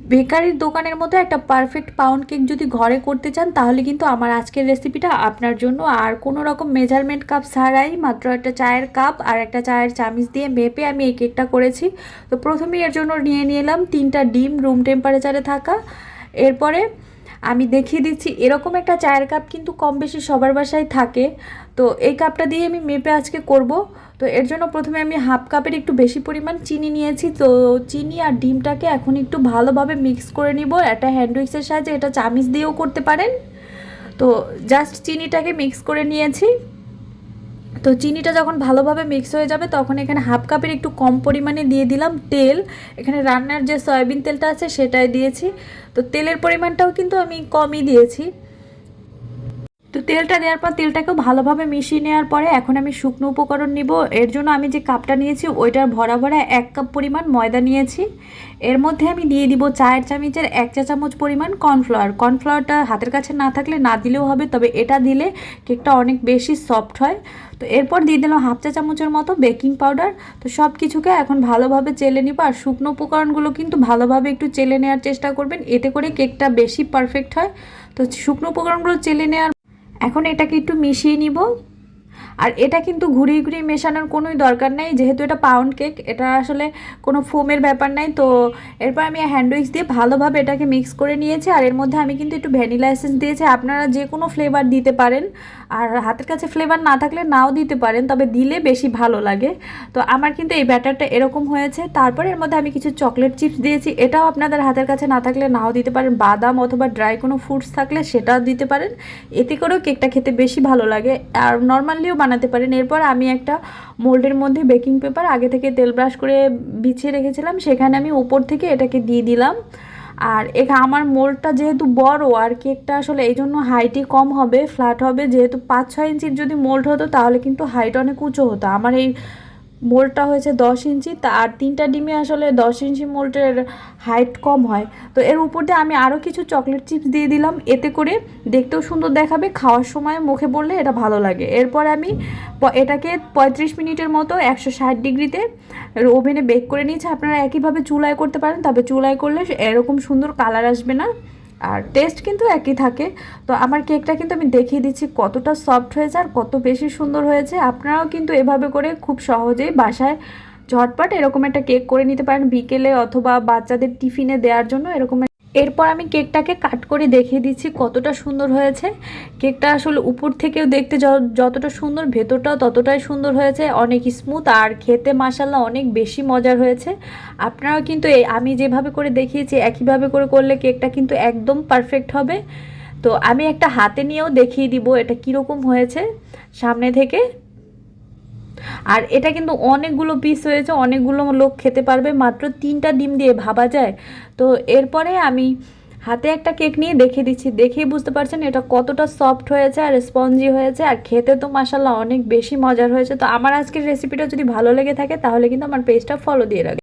বেকারির দোকানের মতো একটা পারফেক্ট পাউন্ড কেক যদি ঘরে করতে চান, তাহলে কিন্তু আমার আজকের রেসিপিটা আপনার জন্য। আর কোনো রকম মেজারমেন্ট কাপ ছাড়াই, মাত্র একটা চায়ের কাপ আর একটা চায়ের চামিচ দিয়ে মেপে আমি এই কেকটা করেছি। তো প্রথমেই এর জন্য নিয়ে নিলাম তিনটা ডিম রুম টেম্পারেচারে থাকা। এরপরে আমি দেখিয়ে দিচ্ছি, এরকম একটা চায়ের কাপ কিন্তু কম বেশি সবার বাসায় থাকে। তো এই কাপটা দিয়ে আমি মেপে আজকে করব। তো এর জন্য প্রথমে আমি হাফ কাপের একটু বেশি পরিমাণ চিনি নিয়েছি। তো চিনি আর ডিমটাকে এখন একটু ভালোভাবে মিক্স করে নিব। একটা হ্যান্ড উইক্সের সাহায্যে এটা চামিচ দিয়েও করতে পারেন। তো জাস্ট চিনিটাকে মিক্স করে নিয়েছি। তো চিনিটা যখন ভালোভাবে মিক্স হয়ে যাবে, তখন এখানে হাফ কাপের একটু কম পরিমাণে দিয়ে দিলাম তেল। এখানে রান্নার যে সয়াবিন তেলটা আছে, সেটাই দিয়েছি। তো তেলের পরিমাণটাও কিন্তু আমি কমই দিয়েছি। তো তেলটা দেওয়ার পর তেলটাকেও ভালোভাবে মিশিয়ে নেওয়ার পরে এখন আমি শুকনো উপকরণ নিব। এর জন্য আমি যে কাপটা নিয়েছি, ওইটার ভরা ভরা এক কাপ পরিমাণ ময়দা নিয়েছি। এর মধ্যে আমি দিয়ে দিব চায়ের চামচের এক চা চামচ পরিমাণ কর্নফ্লাওয়ার। কর্নফ্লাওয়ারটা হাতের কাছে না থাকলে না দিলেও হবে, তবে এটা দিলে কেকটা অনেক বেশি সফট হয়। তো এরপর দিয়ে দিলাম হাফ চা চামচের মতো বেকিং পাউডার। তো সব কিছুকে এখন ভালোভাবে চেলে নিব। আর শুকনো উপকরণগুলো কিন্তু ভালোভাবে একটু চেলে নেওয়ার চেষ্টা করবেন, এতে করে কেকটা বেশি পারফেক্ট হয়। তো শুকনো উপকরণগুলো চেলে নেওয়ার এখন এটাকে একটু মিশিয়ে নিব। আর এটা কিন্তু ঘুরিয়ে ঘুরিয়ে মেশানোর কোনোই দরকার নেই, যেহেতু এটা পাউন্ড কেক এটা আসলে কোনো ফোমের ব্যাপার নাই। তো এরপর আমি হ্যান্ড উইক্স দিয়ে ভালোভাবে এটাকে মিক্স করে নিয়েছি। আর এর মধ্যে আমি কিন্তু একটু ভ্যানিলা এসেন্স দিয়েছি। আপনারা যে কোনো ফ্লেভার দিতে পারেন। আর হাতের কাছে ফ্লেভার না থাকলে নাও দিতে পারেন, তবে দিলে বেশি ভালো লাগে। তো আমার কিন্তু এই ব্যাটারটা এরকম হয়েছে। তারপর এর মধ্যে আমি কিছু চকলেট চিপস দিয়েছি, এটাও আপনাদের হাতের কাছে না থাকলে নাও দিতে পারেন। বাদাম অথবা ড্রাই কোনো ফ্রুটস থাকলে সেটাও দিতে পারেন। এতে করেও কেকটা খেতে বেশি ভালো লাগে। আর নর্মালিও বানাতে পারেন। এরপর আমি একটা মোল্ডের মধ্যে বেকিং পেপার আগে থেকে তেল ব্রাশ করে বিছিয়ে রেখেছিলাম। সেখানে আমি উপর থেকে এটাকে দিয়ে দিলাম। আর এখানে আমার মোলটা যেহেতু বড়, আর কেকটা আসলে এই জন্য হাইটই কম হবে ফ্ল্যাট হবে, যেহেতু পাঁচ ছয় ইঞ্চির যদি মোল্ড হতো তাহলে কিন্তু হাইট অনেক উঁচু হতো। আমার এই মোল্ডটা হয়েছে দশ ইঞ্চি, তা আর তিনটা ডিমে আসলে দশ ইঞ্চি মোল্ডের হাইট কম হয়। তো এর উপর দিয়ে আমি আরও কিছু চকলেট চিপস দিয়ে দিলাম। এতে করে দেখতেও সুন্দর দেখাবে, খাওয়ার সময় মুখে পড়লে এটা ভালো লাগে। এরপর আমি এটাকে পঁয়ত্রিশ মিনিটের মতো একশো ষাট ডিগ্রিতে ওভেনে বেক করে নিয়েছি। আপনারা একইভাবে চুলায় করতে পারেন, তবে চুলায় করলে এরকম সুন্দর কালার আসবে না। আর টেস্ট কিন্তু একই থাকে। তো আমার কেকটা কিন্তু আমি দেখিয়ে দিচ্ছি কতটা সফট হয়েছে আর কত বেশি সুন্দর হয়েছে। আপনারাও কিন্তু এভাবে করে খুব সহজেই বাসায় ঝটপট এরকম একটা কেক করে নিতে পারেন বিকেলে অথবা বাচ্চাদের টিফিনে দেওয়ার জন্য এরকম এরপর আমি কেকটাকে কাট করে দেখিয়ে দিচ্ছি কতটা সুন্দর হয়েছে। কেকটা আসলে উপর থেকেও দেখতে যতটা সুন্দর, ভেতরটাও ততটাই সুন্দর হয়েছে। অনেক স্মুথ আর খেতে মাসাল্লা অনেক বেশি মজার হয়েছে। আপনারাও কিন্তু আমি যেভাবে করে দেখিয়েছি, একইভাবে করে করলে কেকটা কিন্তু একদম পারফেক্ট হবে। তো আমি একটা হাতে নিয়েও দেখিয়ে দিব এটা কীরকম হয়েছে। সামনে থেকে আর এটা কিন্তু অনেকগুলো পিস হয়েছে, অনেকগুলো লোক খেতে পারবে, মাত্র তিনটা ডিম দিয়ে ভাবা যায়। তো এরপরে আমি হাতে একটা কেক নিয়ে দেখে দিচ্ছি। দেখেই বুঝতে পারছেন এটা কতটা সফট হয়েছে আর স্পঞ্জি হয়েছে। আর খেতে তো মাসাল্লাহ অনেক বেশি মজার হয়েছে। তো আমার আজকের রেসিপিটা যদি ভালো লেগে থাকে, তাহলে কিন্তু আমার পেজটা ফলো দিয়ে রাখবে